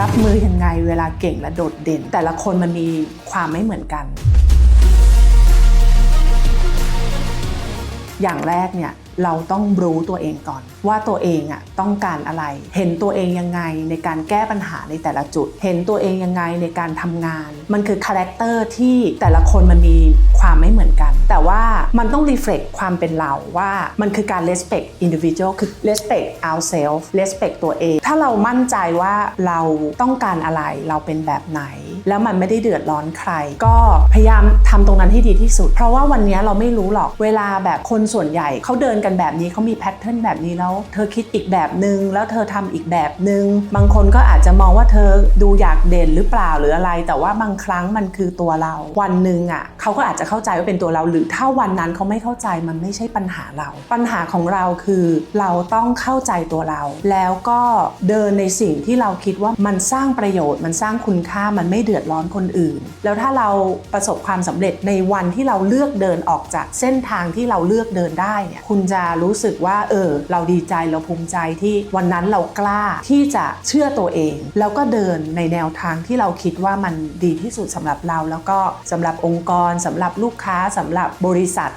รับมือยังไงเวลาเก่งและโดดเด่น แต่ละคนมันมีความไม่เหมือนกัน อย่างแรกเนี่ยเราต้องรู้ตัวเองก่อน ว่าตัวเองอะต้องการอะไร เห็นตัวเองยังไงในการแก้ปัญหาในแต่ละจุด เห็นตัวเองยังไงในการทำงาน มันคือคาแรคเตอร์ที่แต่ละคนมันมีความไม่เหมือนกัน แต่ว่ามันต้องรีเฟล็กความเป็นเราว่ามันคือการ respect individual คือ respect ourselves respect ตัวเอง ถ้าเรามั่นใจว่าเราต้องการอะไรเราเป็นแบบไหน แล้วมันไม่ได้เดือดร้อนใคร ก็พยายามทำตรงนั้นให้ดีที่สุด เพราะว่าวันนี้เราไม่รู้หรอกเวลาแบบคนส่วนใหญ่เขาเดินกันแบบนี้เขามีแพทเทิร์นแบบนี้แล้ว เธอคิดอีกแบบหนึง่งแล้วเธอทำอีกแบบหนึง่งบางคนก็อาจจะมองว่าเธอดูอยากเด่นหรือเปล่าหรืออะไร แต่ว่าบางครั้งมันคือตัวเรา วันหนึ่งอะเขาก็อาจจะเข้าใจว่าเป็นตัวเรา หรือถ้าวันนั้นเขาไม่เข้าใจมันไม่ใช่ปัญหาเรา ปัญหาของเราคือเราต้องเข้าใจตัวเรา แล้วก็เดินในสิ่งที่เราคิดว่ามันสร้างประโยชน์มันสร้างคุณค่ามันไม่เดืดือดร้อนคนอื่น แล้วถ้าเราประสบความสำเร็จในวันที่เราเลือกเดินออกจากเส้นทางที่เราเลือกเดินได้เนี่ยคุณจะรู้สึกว่าเออเราดีใจเราภูมิใจที่วันนั้นเรากล้าที่จะเชื่อตัวเอง แล้วก็เดินในแนวทางที่เราคิดว่ามันดีที่สุดสำหรับเรา แล้วก็สำหรับองค์กรสำหรับลูกค้าสำหรับบริษัท